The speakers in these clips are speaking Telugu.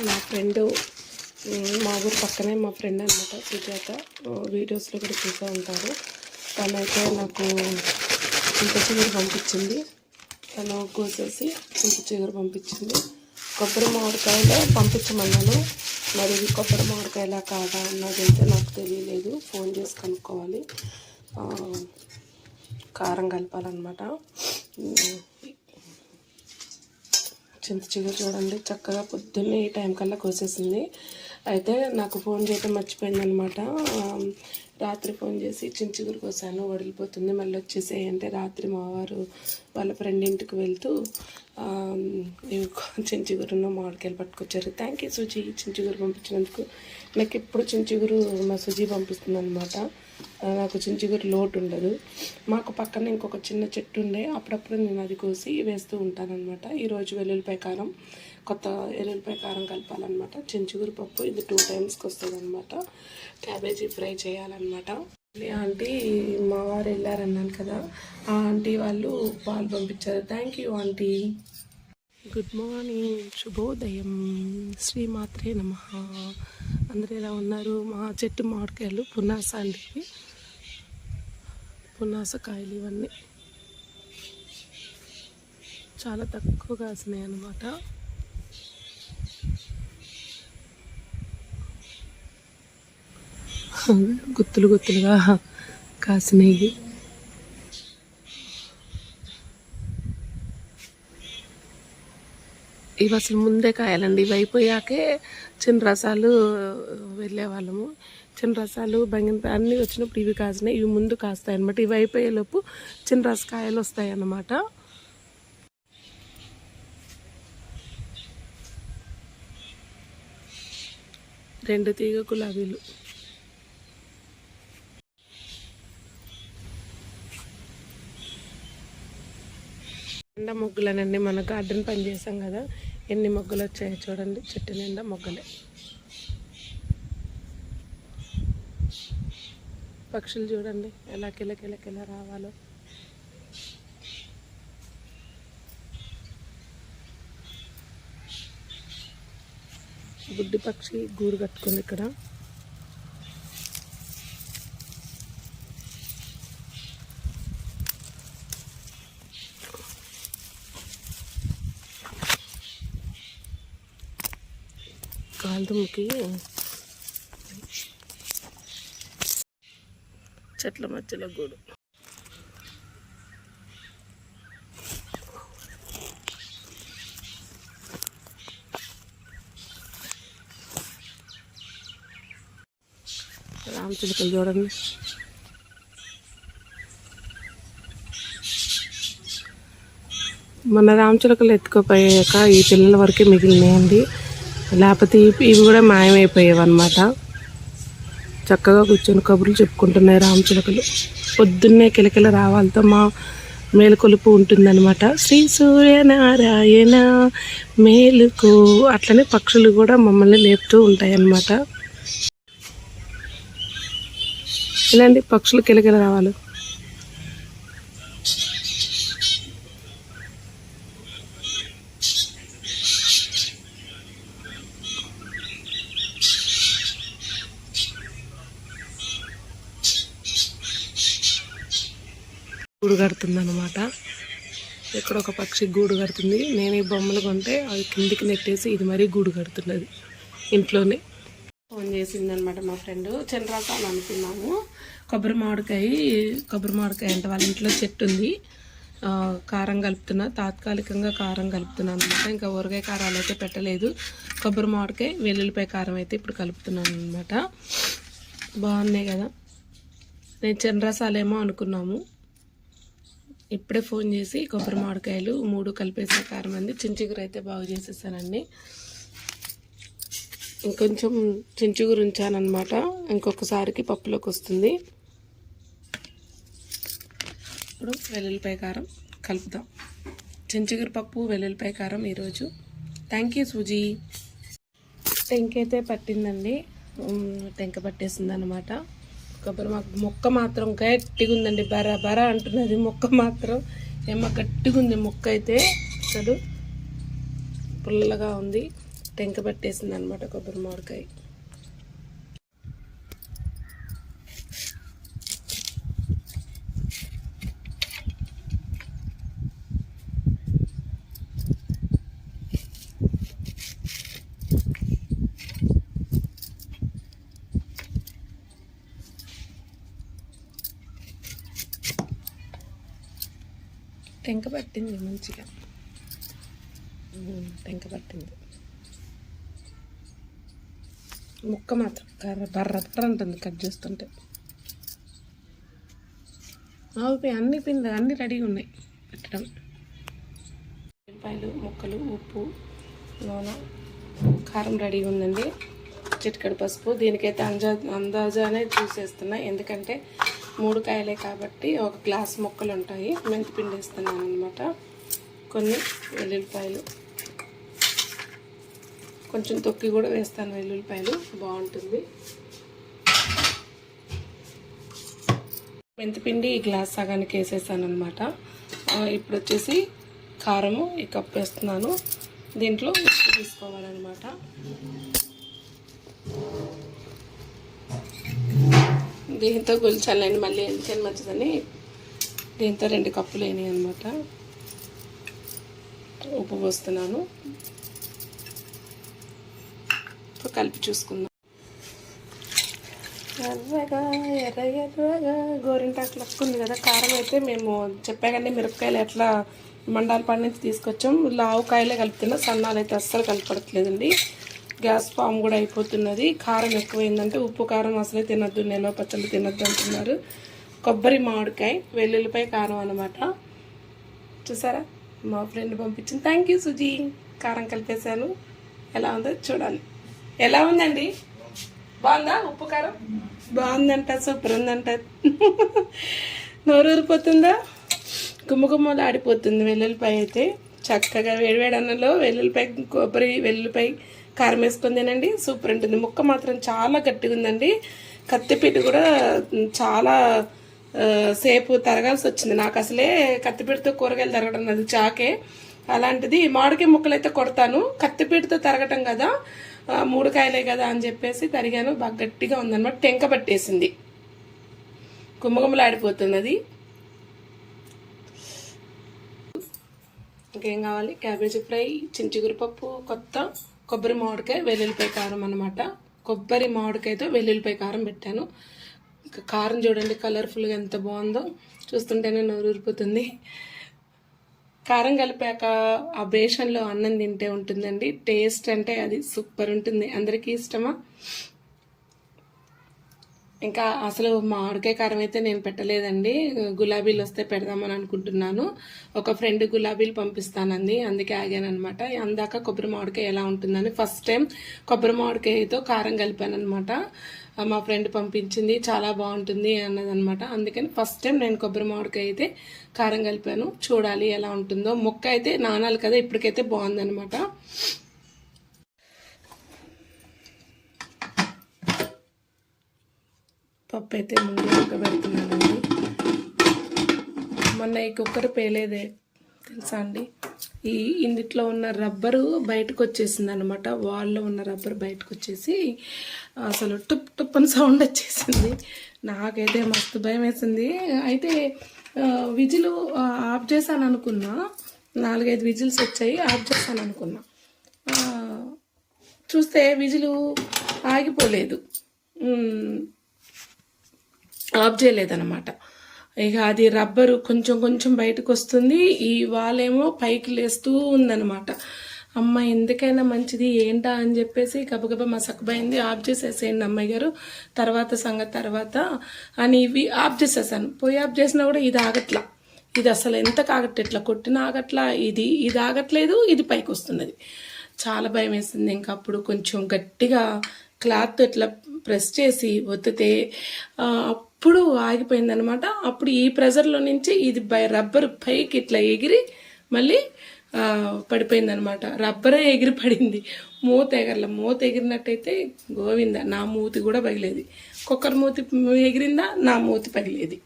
నా ఫ్రెండ్ మా ఊరు పక్కనే మా ఫ్రెండ్ అనమాట సుజాత. వీడియోస్లో కూడా చూసే ఉంటారు. తనైతే నాకు చింత చిగురు పంపించింది. తను కోసేసి చింత చిగురు పంపించింది. కొబ్బరి మామిడికాయలో పంపించమన్నాను. మరి ఇది కొబ్బరి మామిడికాయలా కాదా అన్నదైతే నాకు తెలియలేదు. ఫోన్ చేసి కనుక్కోవాలి. కారం కలపాలన్నమాట. చింత చిగురు చూడండి చక్కగా పొద్దున్నే ఈ టైం కల్లా కోసేసింది. అయితే నాకు ఫోన్ చేయటం మర్చిపోయిందనమాట రాత్రి ఫోన్ చేసి చింత చిగురు కోసాను వడిలిపోతుంది మళ్ళీ వచ్చేసి అంటే రాత్రి మావారు వాళ్ళ ఫ్రెండ్ ఇంటికి వెళ్తూ ఆ, ఇవి మామిడికాయలు పట్టుకొచ్చారు. Thank you Suji. చింతచిగురు పంపించినందుకు నాకు ఎప్పుడు చించిగురు మా సుజీ పంపిస్తుంది అనమాట నాకు చించిగురు లోటు ఉండదు. మాకు పక్కన ఇంకొక చిన్న చెట్టు ఉండే అప్పుడప్పుడు నేను అది కోసి వేస్తూ ఉంటానన్నమాట. ఈరోజు వెల్లుల్లిపాయ కారం కొత్త వెల్లుల్లిపాయ కారం కలపాలన్నమాట. చించుగురు పప్పు ఇది టూ టైమ్స్కి వస్తుంది అనమాట క్యాబేజీ ఫ్రై చేయాలన్నమాట. ఆంటీ మా వారు వెళ్ళారన్నాను కదా ఆ ఆంటీ వాళ్ళు పాలు పంపించారు. Thank you aunty. Good morning శుభోదయం శ్రీమాత్రే నమ అందరూ ఎలా ఉన్నారు? మా చెట్టు మామిడికాయలు పునాస అండి పునాస కాయలు ఇవన్నీ. చాలా తక్కువ కాసినాయి అన్నమాట. గుత్తులు గుత్తులుగా కాసినాయి. ఇవి అసలు ముందే కాయాలండి. ఇవి అయిపోయాకే చిన్న రసాలు వెళ్ళే వాళ్ళము చిన్న రసాలు బంగిన అన్నీ వచ్చినప్పుడు ఇవి కాసినాయి. ఇవి ముందు కాస్తాయి అనమాట ఇవి అయిపోయేలోపు చిన్న రసకాయలు వస్తాయి అన్నమాట. రెండు తీగ గులాబీలు. ఎండ మొగ్గులనండి. మన గార్డెన్ పని చేసాం కదా. ఎన్ని మొగ్గలు వచ్చాయో చూడండి. చెట్టు నిండా మొగ్గలే. పక్షులు చూడండి. ఎలా కిలకిలకిల రావాలో. గుడ్డి పక్షి గూడు కట్టుకుంది ఇక్కడ. కాలుదుముకి చెట్ల మధ్యలో గూడు. రామచిలుకలు చూడండి. మన రామచిలుకలు ఎత్తుకుపోయాక ఈ పిల్లల వరకే మిగిలినాయండి. లేకపోతే ఇవి ఇవి కూడా మాయమైపోయావు అనమాట చక్కగా కూర్చొని కబుర్లు చెప్పుకుంటున్నాయి రామచిలకలు పొద్దున్నే కిలకిల రావాలతో మా మేలుకొలుపు ఉంటుందన్నమాట. శ్రీ సూర్యనారాయణ మేలుకు అట్లనే పక్షులు కూడా మమ్మల్ని లేపుతూ ఉంటాయి అన్నమాట ఇలాంటి పక్షులు కిలకిల రావాలి. గూడు కడుతుంది అనమాట ఇక్కడ ఒక పక్షి గూడు కడుతుంది. నేను ఈ బొమ్మలు కొంటే అవి కిందికి నెట్టేసి ఇది మరీ గూడు కడుతున్నది ఇంట్లోనే. ఫోన్ చేసింది అనమాట మా ఫ్రెండ్. చంద్రాసాలు అనుకున్నాము. కొబ్బరి మామిడికాయ కొబ్బరి మామిడికాయ అంటే వాళ్ళ ఇంట్లో చెట్టు ఉంది. కారం కలుపుతున్నా. తాత్కాలికంగా కారం కలుపుతున్నాను అనమాట ఇంకా ఊరగాయ కారాలు అయితే పెట్టలేదు. కొబ్బరి మామిడికాయ వెల్లుల్లిపాయ కారం అయితే ఇప్పుడు కలుపుతున్నాను అనమాట బాగున్నాయి కదా. నేను చంద్రసాలేమో అనుకున్నాము. ఇప్పుడే ఫోన్ చేసి కొబ్బరి మామిడికాయలు మూడు కలిపేసిన కారం అంది. చించిగురు అయితే బాగు చేసేసానండి. ఇంకొంచెం చించుగురు ఉంచానమాట ఇంకొకసారికి పప్పులోకి వస్తుంది. ఇప్పుడు వెల్లుల్లిపాయ కారం కలుపుదాం. చించుగురు పప్పు వెల్లుల్లిపాయ కారం ఈరోజు. Thank you Suji. టెంక అయితే పట్టిందండి టెంక పట్టేసింది అనమాట కొబ్బరి మాకు మొక్క మాత్రం గట్టిగా ఉందండి బరా బర అంటున్నది మొక్క మాత్రం. ఏమో గట్టిగా ఉంది మొక్క అయితే అసలు పుల్లగా ఉంది. టెంక పట్టేసింది అనమాట కొబ్బరి మామిడికాయ. టెంక పట్టింది మంచిగా. టెంక పట్టింది. ముక్క మాత్రం కర్ర బర్ర బర్ర ఉంటుంది కట్ చేస్తుంటే. ఆవుపై అన్ని పిండి అన్ని రెడీగా ఉన్నాయి పెట్టడం. ఉల్లిపాయలు ముక్కలు ఉప్పు నూనె కారం రెడీగా ఉందండి. చిటికడు పసుపు. దీనికైతే అంజా అందాజానే చూసేస్తున్నా. ఎందుకంటే మూడు కాయలే కాబట్టి ఒక గ్లాస్ ముక్కలు ఉంటాయి. మెంతిపిండి వేస్తున్నాను అనమాట కొన్ని వెల్లుల్లిపాయలు. కొంచెం తొక్కి కూడా వేస్తాను వెల్లుల్లిపాయలు. బాగుంటుంది. మెంతిపిండి ఈ గ్లాస్ సగానికి వేసేసాను అనమాట ఇప్పుడు వచ్చేసి కారము ఈ కప్పు వేస్తున్నాను. దీంట్లో ఉప్పు తీసుకోవాలన్నమాట. దీంతో గొలిచాలండి మళ్ళీ ఎందుకని మంచిదని దీంతో రెండు కప్పులు అయినాయి అనమాట ఉప్పు పోస్తున్నాను. కలిపి చూసుకుందాం. ఎర్రగా ఎర్ర ఎర్రగా గోరింటాకు లక్కుంది ఉంది కదా కారం అయితే మేము చెప్పాకండి మిరపకాయలు ఎట్లా మండాలపాడు నుంచి తీసుకొచ్చాం. లావు కాయలే కలుపుతున్నా సన్నాలు అయితే అస్సలు కలపడట్లేదండి. గ్యాస్ ఫామ్ కూడా అయిపోతున్నది. కారం ఎక్కువైందంటే ఉప్పు కారం అసలే తినద్దు నిల్వ పచ్చళ్ళు తినద్దు అంటున్నారు. కొబ్బరి మామిడికాయ వెల్లుల్లిపాయ కారం అనమాట చూసారా? మా ఫ్రెండ్ పంపించింది. Thank you Suji. కారం కలిపేశాను. ఎలా ఉందో చూడాలి. ఎలా ఉందండి? బాగుందా ఉప్పు కారం? బాగుందంట సూపర్ ఉందంట. నోరూరిపోతుందా? గుమ్మగుమ్మలు ఆడిపోతుంది వెల్లుల్లిపాయ అయితే. చక్కగా వేడివేడి అన్నంలో వెల్లుల్లిపాయ కొబ్బరి వెల్లుల్లిపాయ కారం వేసుకొని తినండి సూపర్ ఉంటుంది. ముక్క మాత్రం చాలా గట్టిగా ఉందండి. కత్తిపీట కూడా చాలా సేపు తరగాల్సి వచ్చింది. నాకు అసలే కత్తిపీటతో కూరగాయలు తరగడం అది చాకే. అలాంటిది మామిడికాయ ముక్కలు అయితే కొడతాను. కత్తిపీటతో తరగటం కదా మూడు కాయలే కదా అని చెప్పేసి తరిగాను. బాగా గట్టిగా ఉందన్నమాట. టెంక పట్టేసింది. గుమ్మగుమ్మలాడిపోతుంది అది. ఇంకేం కావాలి? క్యాబేజీ ఫ్రై చించిగురు పప్పు కొత్త. కొబ్బరి మామిడికాయ వెల్లుల్లిపాయ కారం అనమాట కొబ్బరి మామిడికాయతో వెల్లుల్లిపాయ కారం పెట్టాను. ఇంకా కారం చూడండి కలర్ఫుల్గా ఎంత బాగుందో. చూస్తుంటేనే నోరూరిపోతుంది కారం కలిపాక ఆ బేషన్లో అన్నం తింటే ఉంటుందండి. టేస్ట్ అంటే అది సూపర్ ఉంటుంది. అందరికీ ఇష్టమా? ఇంకా అసలు మామిడికాయ కారం అయితే నేను పెట్టలేదండి. గులాబీలు వస్తే పెడదామని అనుకుంటున్నాను. ఒక ఫ్రెండ్ గులాబీలు పంపిస్తానండి అందుకే ఆగాను అనమాట అందాక కొబ్బరి మామిడికాయ ఎలా ఉంటుందని ఫస్ట్ టైం కొబ్బరి మామిడికాయతో కారం కలిపాను అనమాట మా ఫ్రెండ్ పంపించింది. చాలా బాగుంటుంది అన్నదనమాట అందుకని ఫస్ట్ టైం నేను కొబ్బరి మామిడికాయ అయితే కారం కలిపాను. చూడాలి ఎలా ఉంటుందో. మొక్క అయితే నానాలి కదా ఇప్పటికైతే బాగుందనమాట పప్పు అయితే ముందు ఉడకబెడుతున్నానండి. మొన్న ఈ కుక్కర్ పేలేదే తెలుసా అండి? ఈ ఇందిట్లో ఉన్న రబ్బరు బయటకు వచ్చేసింది అనమాట వాల్లో ఉన్న రబ్బర్ బయటకు వచ్చేసి అసలు టుప్ టుప్ అని సౌండ్ వచ్చేసింది. నాకైతే మస్తు భయం వేసింది అయితే విజిలు విజిల్ ఆఫ్ చేశాను అనుకున్నా నాలుగైదు విజిల్స్ వచ్చాయి ఆఫ్ చేశాను అనుకున్నా చూస్తే విజిలు ఆగిపోలేదు. ఆఫ్ చేయలేదన్నమాట. ఇక అది రబ్బరు కొంచెం కొంచెం బయటకు వస్తుంది. ఈ వాలేమో పైకి లేస్తూ ఉందన్నమాట. అమ్మ ఎందుకైనా మంచిది ఏంటా అని చెప్పేసి గబగబా మా సక్కుబైంది ఆఫ్ చేసేసేయండి అమ్మాయి గారు. తర్వాత సంగతి తర్వాత అని ఇవి ఆఫ్ చేసేసాను. పోయి ఆఫ్ చేసినా కూడా ఇది ఆగట్లా. ఇది అసలు ఎంత కాగట్టు కొట్టిన ఆగట్లా. ఇది ఇది ఆగట్లేదు ఇది పైకి వస్తున్నది. చాలా భయం వేసింది. ఇంకా అప్పుడు కొంచెం గట్టిగా క్లాత్ ఇట్లా ప్రెస్ చేసి ఒత్తితే ఎప్పుడు అప్పుడు ఆగిపోయిందనమాట అప్పుడు ఈ ప్రెజర్లో నుంచి ఇది బై రబ్బర్ పైకి ఇట్లా ఎగిరి మళ్ళీ పడిపోయిందనమాట రబ్బరే ఎగిరి పడింది. మూత ఎగరల మూత ఎగిరినట్టయితే గోవింద నా మూతి కూడా పగిలేది. కుక్కర్ మూతి ఎగిరిందా నా మూతి పగిలేది.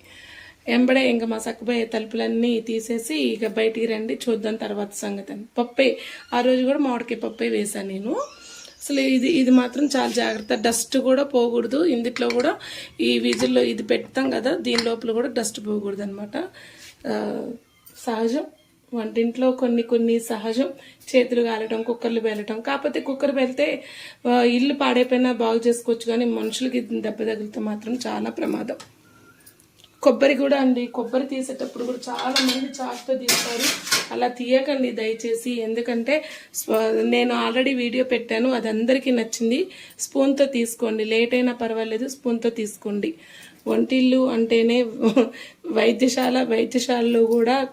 ఎంబడే ఇంకా మా సక్కుబాయి తలుపులన్నీ తీసేసి ఇక బయటికి రండి చూద్దాం తర్వాత సంగతి అని. పప్పే ఆ రోజు కూడా మామిడికాయ పప్పే వేసాను నేను. అసలు ఇది ఇది మాత్రం చాలా జాగ్రత్త. డస్ట్ కూడా పోకూడదు. ఇందుట్లో కూడా ఈ విజిల్లో ఇది పెడతాం కదా దీని లోపల కూడా డస్ట్ పోకూడదు అనమాట సహజం. వంటింట్లో కొన్ని కొన్ని సహజం. చేతులు కాలటం కుక్కర్లు వెళ్ళటం కాకపోతే కుక్కర్ వెళ్తే ఇల్లు పాడైపోయినా బాగు చేసుకోవచ్చు కానీ మనుషులకి దెబ్బ తగిలితే మాత్రం చాలా ప్రమాదం. కొబ్బరి కూడా అండి కొబ్బరి తీసేటప్పుడు కూడా చాలా మంది చాకుతో తీస్తారు. అలా తీయకండి దయచేసి ఎందుకంటే స్వ- నేను ఆల్రెడీ వీడియో పెట్టాను అది అందరికీ నచ్చింది. స్పూన్తో తీసుకోండి లేట్ అయినా పర్వాలేదు స్పూన్తో తీసుకోండి. వంటిల్లు అంటేనే వైద్యశాల వైద్యశాలలో కూడా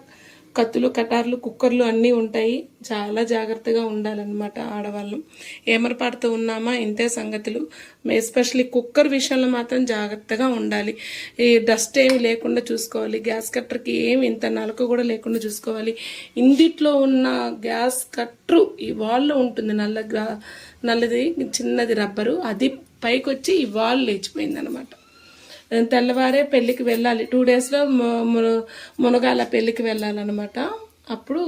కత్తులు కటార్లు కుక్కర్లు అన్నీ ఉంటాయి. చాలా జాగ్రత్తగా ఉండాలన్నమాట ఆడవాళ్ళం. ఏమరపాటుతో ఉన్నామా? ఇంతే సంగతులు. ఎస్పెషల్లీ కుక్కర్ విషయంలో మాత్రం జాగ్రత్తగా ఉండాలి. ఈ డస్ట్ ఏమి లేకుండా చూసుకోవాలి. గ్యాస్ కట్టర్కి ఏమి ఇంత నలక కూడా లేకుండా చూసుకోవాలి. ఇందిట్లో ఉన్న గ్యాస్ కట్టరు ఈ వాల్లో ఉంటుంది. నల్ల గ్రా నల్లది చిన్నది రబ్బరు. అది పైకి వచ్చి ఈ వాల్ లేచిపోయింది అనమాట తెల్లవారే పెళ్ళికి వెళ్ళాలి. టూ డేస్లో మునగాల పెళ్ళికి వెళ్ళాలన్నమాట. అప్పుడు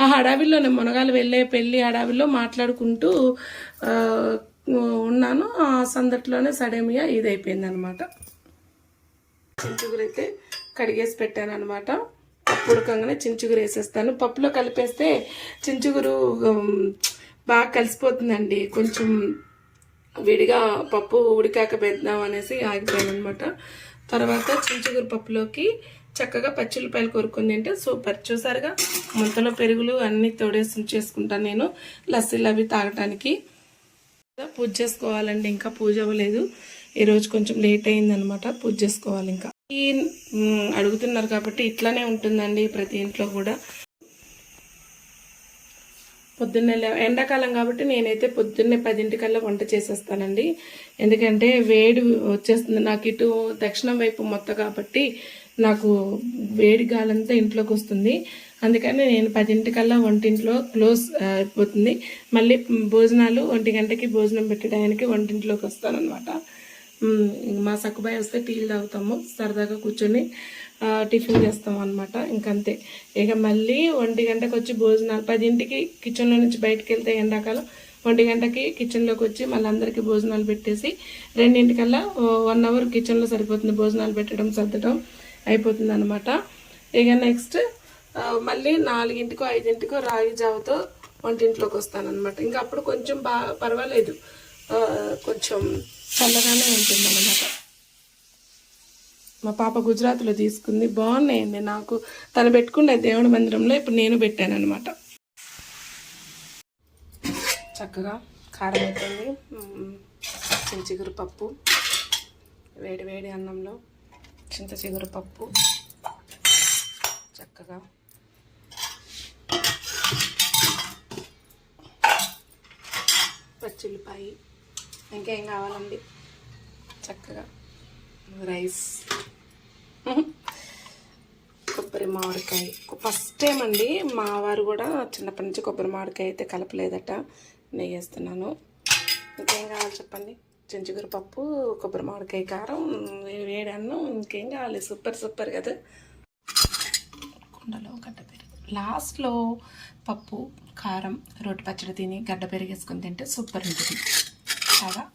ఆ హడావిల్లోనే మునగాలు వెళ్ళే పెళ్ళి హడావిల్లో మాట్లాడుకుంటూ ఉన్నాను. ఆ సందట్లోనే సడేమియా ఇది అనమాట చించుగురైతే కడిగేసి పెట్టాను అనమాట పప్పు ఉడకంగానే చించుగురు వేసేస్తాను పప్పులో కలిపేస్తే చించుగురు బాగా కలిసిపోతుందండి. కొంచెం విడిగా పప్పు ఉడికాక పెద్దాం అనేసి ఆగిపోయాను అనమాట తర్వాత చించుగురు పప్పులోకి చక్కగా పచ్చిమిరపాయలు కొరుకుని తింటే సూపర్. చూసారుగా? ముంతలో పెరుగులు అన్నీ తోడేసి చేసుకుంటాను నేను. లస్సీలు అవి తాగటానికి. పూజ చేసుకోవాలండి ఇంకా పూజ అవ్వలేదు. ఈరోజు కొంచెం లేట్ అయిందనమాట పూజ చేసుకోవాలి ఇంకా. ఈ అడుగుతున్నారు కాబట్టి ఇట్లానే ఉంటుందండి ప్రతి ఇంట్లో కూడా. పొద్దున్నే ఎండాకాలం కాబట్టి నేనైతే పొద్దున్నే పదింటికల్లా వంట చేసేస్తానండి. ఎందుకంటే వేడి వచ్చేస్తుంది నాకు ఇటు దక్షిణం వైపు మొత్తం కాబట్టి నాకు వేడి గాలంతా ఇంట్లోకి వస్తుంది. అందుకని నేను పదింటికల్లా వంటింట్లో క్లోజ్ అయిపోతుంది. మళ్ళీ భోజనాలు ఒంటి గంటకి భోజనం పెట్టడానికి వంటింట్లోకి వస్తానమాట మా సక్కుబాయ్ వస్తే టీలు తాగుతాము సరదాగా కూర్చొని. టిఫిన్ చేస్తాం అనమాట ఇంకంతే. ఇక మళ్ళీ ఒంటి గంటకు వచ్చి భోజనాలు పదింటికి కిచెన్లో నుంచి బయటకు వెళ్తే ఎండాకాలం ఒంటి గంటకి కిచెన్లోకి వచ్చి మళ్ళీ అందరికీ భోజనాలు పెట్టేసి రెండింటికల్లా వన్ అవర్ కిచెన్లో సరిపోతుంది భోజనాలు పెట్టడం సర్దడం అయిపోతుంది అనమాట ఇక నెక్స్ట్ మళ్ళీ నాలుగింటికో ఐదింటికో రాగి జావతో వంటింట్లోకి వస్తానన్నమాట ఇంకా అప్పుడు కొంచెం బాగా పర్వాలేదు. కొంచెం చల్లగానే ఉంటుంది అనమాట మా పాప గుజరాత్లో తీసుకుంది. బాగున్నాయండి. నాకు తను పెట్టుకునే దేవుడి మందిరంలో ఇప్పుడు నేను పెట్టాను అనమాట చక్కగా కారం అవుతుంది చించిగురు పప్పు. వేడి వేడి అన్నంలో చింత చిగురు పప్పు. చక్కగా పచ్చిల్లిపాయి ఇంకేం కావాలండి? చక్కగా రైస్ కొబ్బరి మామిడికాయ. ఫస్ట్ టైం అండి మా వారు కూడా చిన్నప్పటి నుంచి కొబ్బరి మామిడికాయ అయితే కలపలేదట. నెయ్యి వేస్తున్నాను. ఇంకేం కావాలి చెప్పండి? చించుగురు పప్పు కొబ్బరి మామిడికాయ కారం వేడి అన్నం ఇంకేం కావాలి? సూపర్ సూపర్ కదా. కుండలో గడ్డ పెరుగు. లాస్ట్లో పప్పు కారం రోటి పచ్చడి తిని గడ్డ పెరిగేసుకొని తింటే సూపర్ ఉంటుంది. కదా?